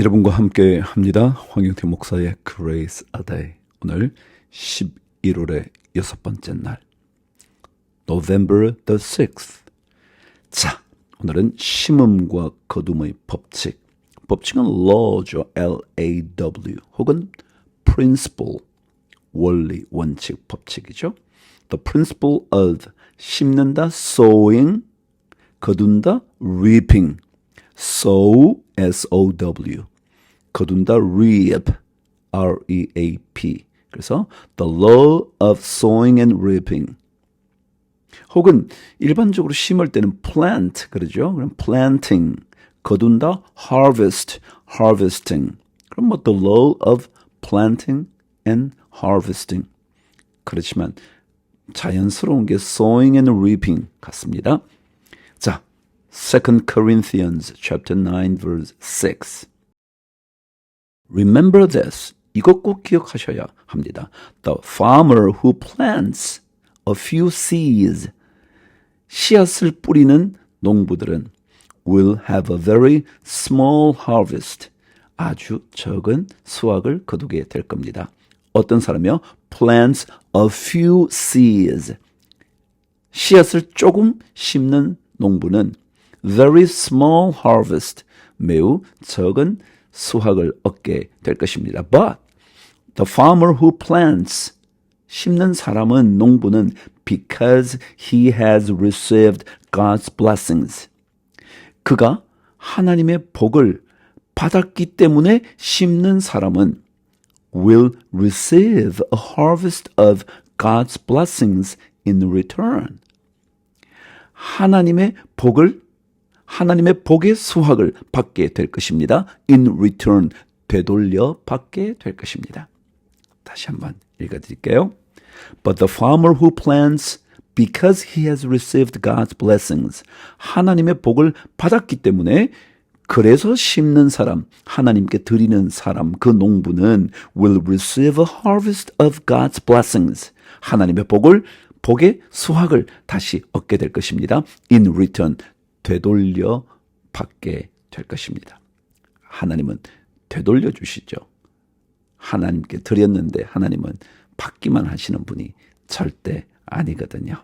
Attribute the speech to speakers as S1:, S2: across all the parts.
S1: 여러분과 함께 합니다. 황영태 목사의 Grace a Day. 오늘 11월의 여섯 번째 날. November the 6th. 자, 오늘은 심음과 거둠의 법칙. 법칙은 law죠. L-A-W. 혹은 principle. 원리, 원칙, 법칙이죠. The principle of 심는다, sowing, 거둔다, reaping. sow, S-O-W. 거둔다, reap, R-E-A-P. 그래서 the law of sowing and reaping. 혹은 일반적으로 심을 때는 plant 그러죠. 그럼 planting. 거둔다, harvest, harvesting. 그럼 뭐 the law of planting and harvesting. 그렇지만 자연스러운 게 sowing and reaping 같습니다. 자, 2 Corinthians chapter 9 verse 6. Remember this. 이것 꼭 기억하셔야 합니다. The farmer who plants a few seeds 씨앗을 뿌리는 농부들은 will have a very small harvest. 아주 적은 수확을 거두게 될 겁니다. 어떤 사람이요? plants a few seeds. 씨앗을 조금 심는 농부는 very small harvest. 매우 적은 수확을 얻게 될 것입니다. But the farmer who plants 심는 사람은 농부는 because he has received God's blessings. 그가 하나님의 복을 받았기 때문에 심는 사람은 will receive a harvest of God's blessings in return. 하나님의 복을 하나님의 복의 수확을 받게 될 것입니다. in return 되돌려 받게 될 것입니다. 다시 한번 읽어 드릴게요. But the farmer who plants because he has received God's blessings 하나님의 복을 받았기 때문에 그래서 심는 사람, 하나님께 드리는 사람, 그 농부는 will receive a harvest of God's blessings. 하나님의 복을, 복의 수확을 다시 얻게 될 것입니다. in return, 되돌려 받게 될 것입니다. 하나님은 되돌려 주시죠. 하나님께 드렸는데 하나님은 받기만 하시는 분이 절대 아니거든요.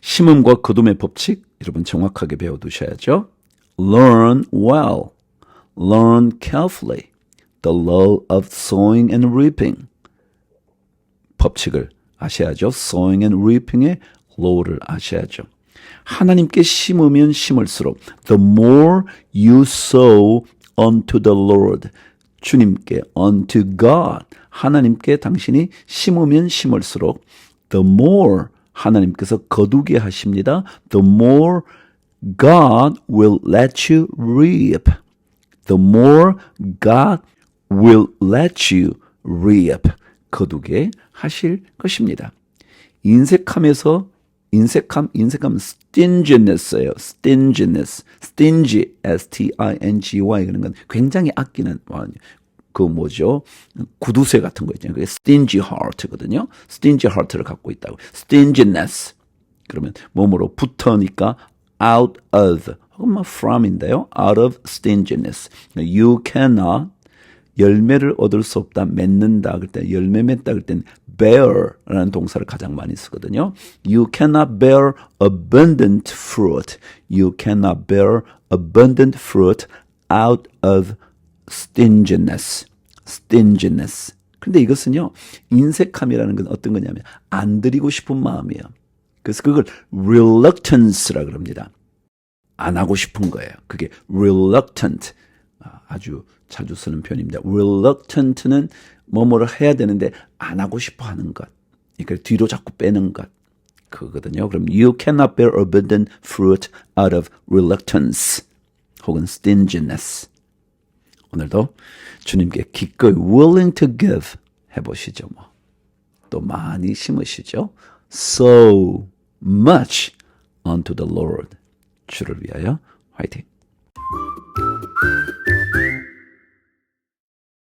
S1: 심음과 거둠의 법칙 여러분 정확하게 배워두셔야죠. Learn well, learn carefully the law of sowing and reaping. 법칙을 아셔야죠. sowing and reaping의 law를 아셔야죠. 하나님께 심으면 심을수록 the more you sow unto the Lord 주님께 unto God 하나님께 당신이 심으면 심을수록 the more 하나님께서 거두게 하십니다. the more God will let you reap. the more God will let you reap. 거두게 하실 것입니다. 인색함에서 인색함, 인색함 stinginess예요. stinginess, stingy, s-t-i-n-g-y 그런 건 굉장히 아끼는 그 뭐죠? 구두쇠 같은 거 있잖아요. 그게 stingy heart거든요. stingy heart를 갖고 있다고. stinginess. 그러면 몸으로 붙으니까 out of 혹은 뭐 from인데요. out of stinginess. You cannot 열매를 얻을 수 없다, 맺는다, 그럴 때 열매 맺다, 땐 bear라는 동사를 가장 많이 쓰거든요. You cannot bear abundant fruit. You cannot bear abundant fruit out of stinginess. stinginess. 근데 이것은요, 인색함이라는 건 어떤 거냐면, 안 드리고 싶은 마음이에요. 그래서 그걸 reluctance라 그럽니다. 안 하고 싶은 거예요. 그게 reluctant. 아주 자주 쓰는 표현입니다. reluctant는 뭐뭐를 해야 되는데 안 하고 싶어 하는 것. 그러니까 뒤로 자꾸 빼는 것. 그거든요. 그럼 you cannot bear abundant fruit out of reluctance 혹은 stinginess. 오늘도 주님께 기꺼이 willing to give 해보시죠. 뭐. 또 많이 심으시죠. So much unto the Lord. 주를 위하여 화이팅.